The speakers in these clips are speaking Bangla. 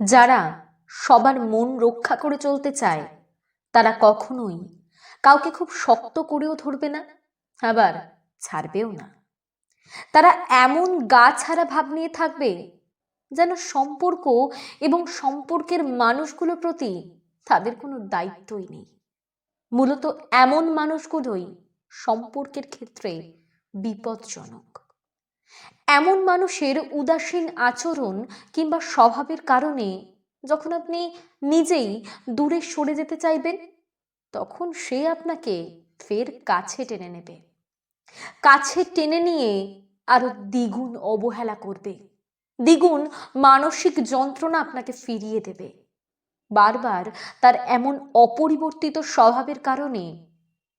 যারা সবার মন রক্ষা করে চলতে চায়, তারা কখনোই কাউকে খুব শক্ত করেও ধরবে না, আবার ছাড়বেও না। তারা এমন গা ছাড়া ভাব নিয়ে থাকবে যেন সম্পর্ক এবং সম্পর্কের মানুষগুলোর প্রতি তাদের কোনো দায়িত্বই নেই। মূলত এমন মানুষগুলোই সম্পর্কের ক্ষেত্রে বিপজ্জনক এমন মানুষের উদাসীন আচরণ কিংবা স্বভাবের কারণে যখন আপনি নিজেই দূরে সরে যেতে চাইবেন, তখন সে আপনাকে ফের কাছে টেনে নেবে। কাছে টেনে নিয়ে আরও দ্বিগুণ অবহেলা করবে। দ্বিগুণ মানসিক যন্ত্রণা আপনাকে ফিরিয়ে দেবে। বারবার তার এমন অপরিবর্তিত স্বভাবের কারণে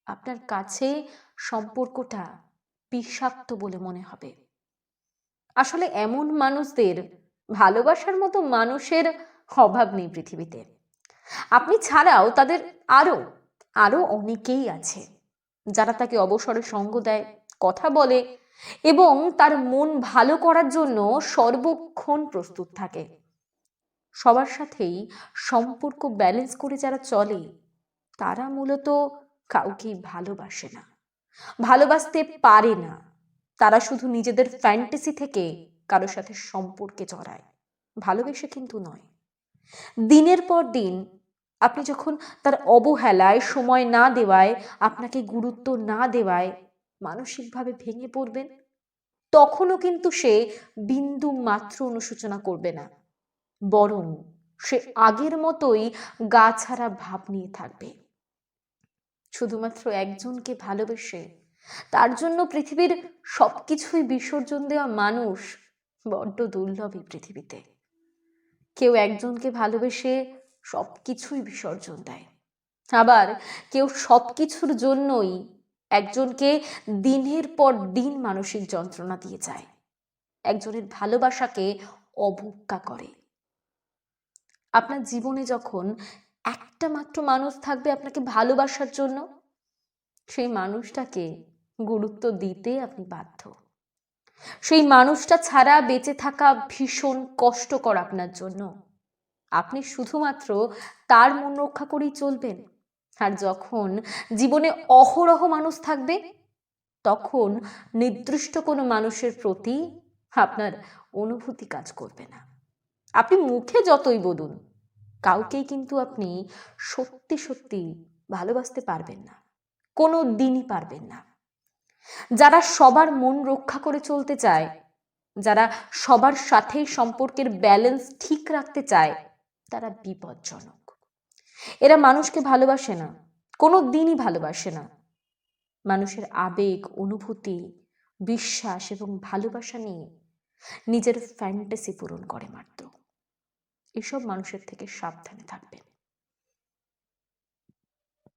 আপনার কাছে সম্পর্কটা বিষাক্ত বলে মনে হবে। আসলে এমন মানুষদের ভালোবাসার মতো মানুষের অভাব নেই পৃথিবীতে। আপনি ছাড়াও তাদের আরও আরও অনেকেই আছে যারা তাকে অবসরে সঙ্গ দেয়, কথা বলে এবং তার মন ভালো করার জন্য সর্বক্ষণ প্রস্তুত থাকে। সবার সাথেই সম্পর্ক ব্যালেন্স করে যারা চলে, তারা মূলত কাউকেই ভালোবাসে না। ভালোবাসতে পারে না। তারা শুধু নিজেদের ফ্যান্টাসি থেকে কারোর সাথে সম্পর্কে জড়ায়। ভালোবেসে কিন্তু নয়। দিনের পর দিন আপনি যখন তার অবহেলায় সময় না দেওয়ায়, আপনাকে গুরুত্ব না দেওয়ায় মানসিকভাবে ভেঙে পড়বেন, তখনও কিন্তু সে বিন্দু মাত্র অনুশোচনা করবে না। বরং সে আগের মতোই গা ছাড়া ভাব নিয়ে থাকবে। শুধুমাত্র একজনকে ভালোবেসে তার জন্য পৃথিবীর সবকিছুই বিসর্জন দেওয়া মানুষ বড্ড দুর্লভ পৃথিবীতে। কেউ একজনকে ভালোবেসে সবকিছুই বিসর্জন দেয়। আবার কেউ সবকিছুর জন্যই একজনকে দিনের পর দিন মানসিক যন্ত্রণা দিয়ে যায়। একজনের ভালোবাসাকে অবজ্ঞা করে। আপনার জীবনে যখন একটা মাত্র মানুষ থাকবে আপনাকে ভালোবাসার জন্য, সেই মানুষটাকে গুরুত্ব দিতে আপনি বাধ্য। সেই মানুষটা ছাড়া বেঁচে থাকা ভীষণ কষ্টকর আপনার জন্য। আপনি শুধুমাত্র তার মন রক্ষা করেই চলবেন। আর যখন জীবনে অহরহ মানুষ থাকবে, তখন নির্দিষ্ট কোনো মানুষের প্রতি আপনার অনুভূতি কাজ করবে না। আপনি মুখে যতই বলুন, কাউকেই কিন্তু আপনি সত্যি সত্যি ভালোবাসতে পারবেন না। কোনো দিনই পারবেন না। যারা সবার মন রক্ষা করে চলতে চায়, যারা সবার সাথেই সম্পর্কের ব্যালেন্স ঠিক রাখতে চায়, তারা বিপজ্জনক। এরা মানুষকে ভালোবাসে না কোনো দিনই ভালোবাসে না। মানুষের আবেগ, অনুভূতি, বিশ্বাস এবং ভালোবাসা নিয়ে নিজের ফ্যান্টাসি পূরণ করে মাত্র। এসব মানুষের থেকে সাবধানে থাকবে